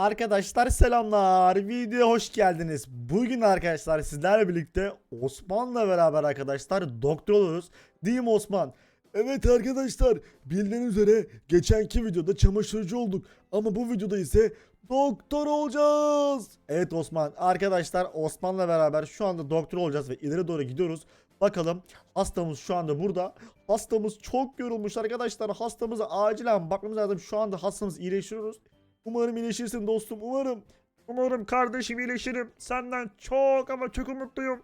Arkadaşlar selamlar. Videoya hoş geldiniz. Bugün arkadaşlar sizlerle birlikte Osman'la beraber arkadaşlar doktor oluruz. Değil mi Osman? Evet arkadaşlar bildiğiniz üzere geçenki videoda çamaşırcı olduk ama bu videoda ise doktor olacağız. Evet Osman. Arkadaşlar Osman'la beraber şu anda doktor olacağız ve ileri doğru gidiyoruz. Bakalım hastamız şu anda burada. Hastamız çok yorulmuş arkadaşlar. Hastamıza acilen bakmamız lazım. Şu anda hastamız iyileştiriyoruz. Umarım iyileşirsin dostum. Umarım. Umarım kardeşim iyileşirim. Senden çok ama çok umutluyum.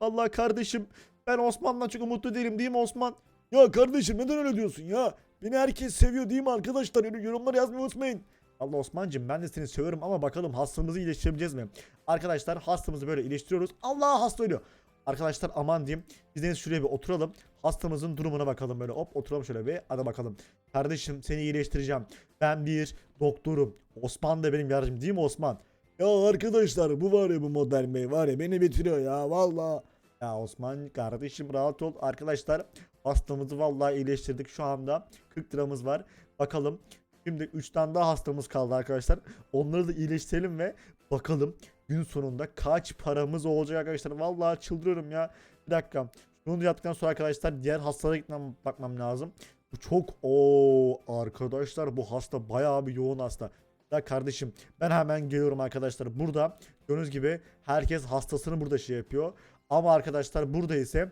Allah kardeşim. Ben Osman'dan çok umutlu değilim değil mi Osman? Ya kardeşim neden öyle diyorsun ya? Beni herkes seviyor değil mi arkadaşlar? Yor- Yorumlara yazmayı unutmayın. Allah Osman'cım ben de seni seviyorum ama bakalım hastamızı iyileştirebileceğiz mi? Arkadaşlar hastamızı böyle iyileştiriyoruz. Allah hasta ölüyor. Arkadaşlar aman diyeyim. Biz de şuraya bir oturalım. Hastamızın durumuna bakalım böyle. Hop oturalım şöyle bir. Hadi bakalım. Kardeşim seni iyileştireceğim. Ben bir doktorum. Osman da benim yardımcım değil mi Osman? Ya arkadaşlar bu var ya bu modern bey var ya beni bitiriyor ya valla. Ya Osman kardeşim rahat ol. Arkadaşlar hastamızı vallahi iyileştirdik. Şu anda 40 liramız var. Bakalım. Şimdi 3 tane daha hastamız kaldı arkadaşlar. Onları da iyileştirelim ve bakalım gün sonunda kaç paramız olacak arkadaşlar. Vallahi çıldırıyorum ya. Bir dakika. Şunu da yaptıktan sonra arkadaşlar diğer hastalara gitmem bakmam lazım. Bu çok o arkadaşlar bu hasta bayağı bir yoğun hasta. Ya kardeşim ben hemen geliyorum arkadaşlar. Burada gördüğünüz gibi herkes hastasını burada şey yapıyor. Ama arkadaşlar burada ise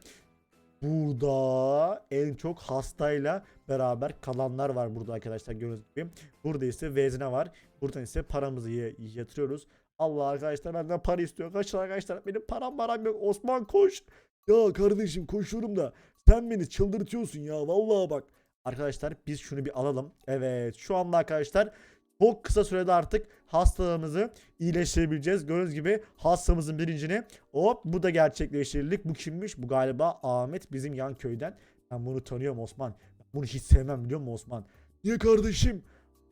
burada en çok hastayla beraber kalanlar var burada arkadaşlar gördüğünüz gibi. Burada ise vezne var. Buradan ise paramızı yatırıyoruz. Allah arkadaşlar benden para istiyor. Kaçın arkadaşlar benim param param yok. Osman koş. Ya kardeşim koşuyorum da sen beni çıldırtıyorsun ya vallahi bak. Arkadaşlar biz şunu bir alalım. Evet şu anda arkadaşlar çok kısa sürede artık hastalığımızı iyileştirebileceğiz. Gördüğünüz gibi hastamızın birincini hop bu da gerçekleştirildik. Bu kimmiş? Bu galiba Ahmet bizim yan köyden. Ben bunu tanıyorum Osman. Ben bunu hiç sevmem biliyor musun Osman? Niye kardeşim?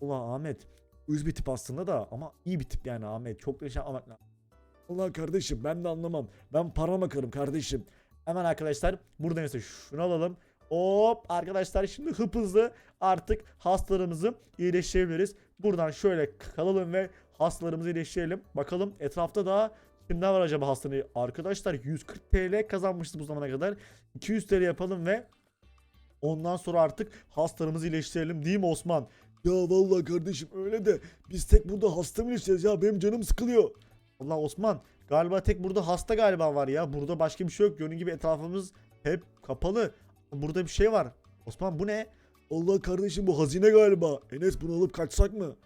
Ulan Ahmet uyuz bir tip aslında da ama iyi bir tip yani Ahmet. Çok da şey Ahmet. Allah kardeşim ben de anlamam. Ben para bakarım kardeşim. Hemen arkadaşlar buradan ise şunu alalım. Hop arkadaşlar şimdi hıp hızlı artık hastalarımızı iyileştirebiliriz. Buradan şöyle kalalım ve hastalarımızı iyileştirelim. Bakalım etrafta daha kimler var acaba hastaneye? Arkadaşlar 140 TL kazanmıştı bu zamana kadar. 200 TL yapalım ve ondan sonra artık hastalarımızı iyileştirelim değil mi Osman? Ya vallahi kardeşim öyle de biz tek burada hasta mı işleyeceğiz ya benim canım sıkılıyor. Allah Osman galiba tek burada hasta galiba var ya. Burada başka bir şey yok. Gördüğün gibi etrafımız hep kapalı. Burada bir şey var. Osman bu ne? Allah kardeşim bu hazine galiba. Enes bunu alıp kaçsak mı?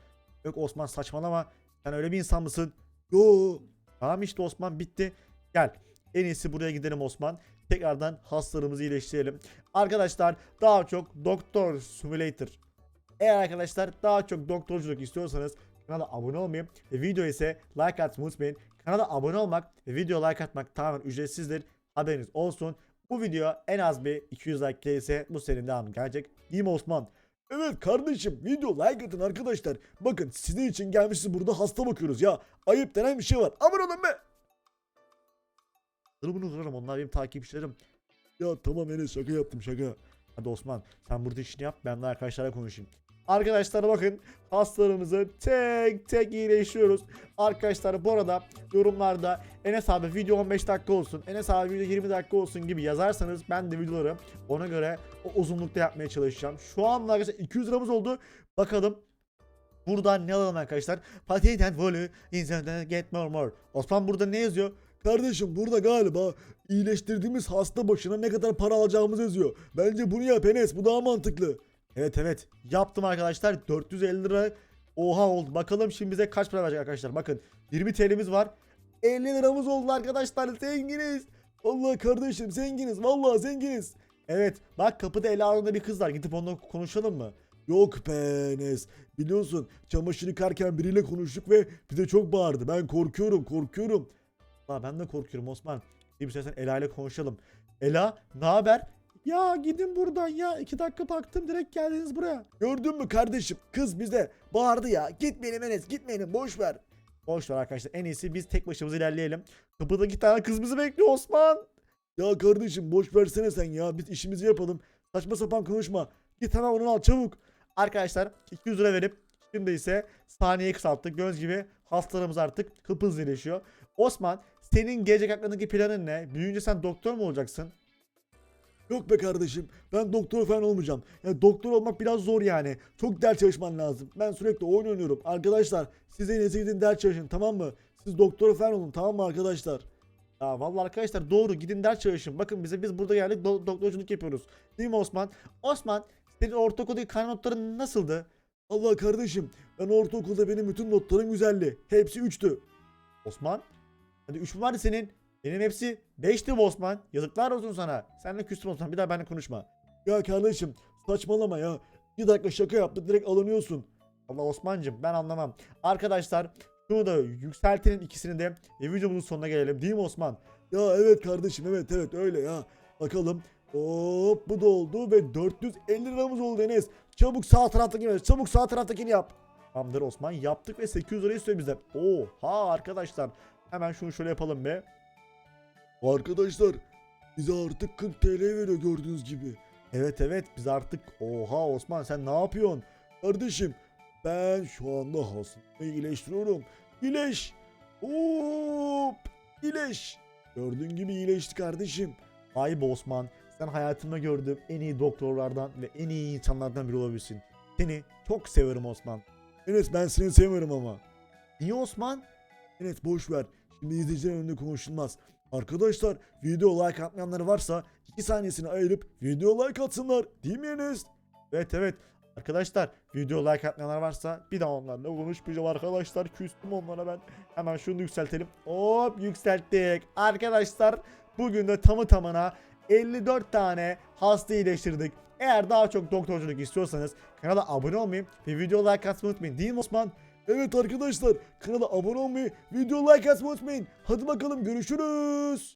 Yok Osman saçmalama. Sen öyle bir insan mısın? Yo. Tamam işte Osman bitti. Gel. En iyisi buraya gidelim Osman. Tekrardan hastalarımızı iyileştirelim. Arkadaşlar daha çok Doktor Simulator. Eğer arkadaşlar daha çok doktorculuk istiyorsanız kanala abone olmayı ve video ise like atmayı unutmayın. Kanala abone olmak ve video like atmak tamamen ücretsizdir. Haberiniz olsun. Bu video en az bir 200 like gelirse bu serinin devamı gelecek. Değil mi Osman? Evet kardeşim video like atın arkadaşlar. Bakın sizin için gelmişiz burada hasta bakıyoruz ya. Ayıp denen bir şey var. Aman olun be. Durumunu kırarım onlar benim takipçilerim. Ya tamam Enes şaka yaptım şaka. Hadi Osman sen burada işini yap ben de arkadaşlarla konuşayım. Arkadaşlar bakın hastalarımızı tek tek iyileştiriyoruz. Arkadaşlar bu arada yorumlarda Enes abi video 15 dakika olsun, Enes abi video 20 dakika olsun gibi yazarsanız ben de videoları ona göre o uzunlukta yapmaya çalışacağım. Şu anda arkadaşlar 200 liramız oldu. Bakalım Buradan ne alalım arkadaşlar? And value insandan get more more. Osman burada ne yazıyor? Kardeşim burada galiba iyileştirdiğimiz hasta başına ne kadar para alacağımız yazıyor. Bence bunu yap Enes bu daha mantıklı. Evet evet. Yaptım arkadaşlar. 450 lira. Oha oldu. Bakalım şimdi bize kaç para verecek arkadaşlar. Bakın 20 TL'miz var. 50 liramız oldu arkadaşlar. Zenginiz. Allah kardeşim zenginiz. Vallahi zenginiz. Evet bak kapıda ele alında bir kız var. Gidip onunla konuşalım mı? Yok be. Biliyorsun çamaşır yıkarken biriyle konuştuk ve bize çok bağırdı. Ben korkuyorum korkuyorum. La ben de korkuyorum Osman. Bir sen Ela ile konuşalım. Ela ne haber ya gidin buradan ya 2 dakika baktım direkt geldiniz buraya Gördün mü kardeşim kız bize bağırdı ya. Gitmeyelim Enes gitmeyelim boş ver. Boş ver arkadaşlar en iyisi biz tek başımıza ilerleyelim kapıda iki tane kız bizi bekliyor Osman Ya kardeşim boş versene sen ya biz işimizi yapalım. Saçma sapan konuşma. Git hemen onu al çabuk. Arkadaşlar 200 lira verip Şimdi ise saniyeyi kısalttık. Göz gibi hastalarımız artık hıp hızlı iyileşiyor. Osman senin gelecek aklındaki planın ne? Büyüyünce sen doktor mu olacaksın? Yok be kardeşim ben doktor falan olmayacağım. Ya doktor olmak biraz zor yani. Çok ders çalışman lazım. Ben sürekli oyun oynuyorum. Arkadaşlar siz en iyisi gidin ders çalışın tamam mı? Siz doktor falan olun tamam mı arkadaşlar? Ya vallahi arkadaşlar doğru gidin ders çalışın. Bakın bize biz burada geldik do- doktorculuk yapıyoruz. Değil mi Osman? Osman senin ortaokuldaki kan notların nasıldı? Allah kardeşim ben ortaokulda benim bütün notlarım güzeldi. Hepsi 3'tü. Osman? Hadi 3 mü vardı senin? Benim hepsi 5'ti bu Osman. Yazıklar olsun sana. Seninle küstüm Osman. Bir daha benimle konuşma. Ya kardeşim saçmalama ya. Bir dakika şaka yaptı direkt alınıyorsun. Allah Osman'cım ben anlamam. Arkadaşlar şunu da yükseltelim ikisini de ve videomuzun sonuna gelelim. Değil mi Osman? Ya evet kardeşim evet evet öyle ya. Bakalım. Hop bu da oldu ve 450 liramız oldu Enes. Çabuk sağ taraftakini çabuk sağ taraftakini yap. Tamamdır Osman. Yaptık ve 800 lira istiyor bizden. Oha arkadaşlar. Hemen şunu şöyle yapalım be. Arkadaşlar bize artık 40 TL veriyor gördüğünüz gibi. Evet evet biz artık oha Osman sen ne yapıyorsun? Kardeşim ben şu anda hastayı iyileştiriyorum. İyileş. Hop. İyileş. Gördüğün gibi iyileşti kardeşim. Vay be Osman sen hayatımda gördüğüm en iyi doktorlardan ve en iyi insanlardan biri olabilirsin. Seni çok severim Osman. Enes ben seni sevmiyorum ama. Niye Osman? Enes boş ver. Şimdi izleyicilerin önünde konuşulmaz. Arkadaşlar video like atmayanlar varsa 2 saniyesini ayırıp video like atsınlar. Değil mi Enes? Evet evet. Arkadaşlar video like atmayanlar varsa bir daha onlarla konuşmayacağım arkadaşlar. Küstüm onlara ben. Hemen şunu yükseltelim. Hop yükselttik. Arkadaşlar bugün de tamı tamına 54 tane hasta iyileştirdik. Eğer daha çok doktorculuk istiyorsanız kanala abone olmayı ve video like atmayı unutmayın. Değil mi Osman? Evet arkadaşlar kanala abone olmayı, video like atmayı unutmayın. Hadi bakalım görüşürüz.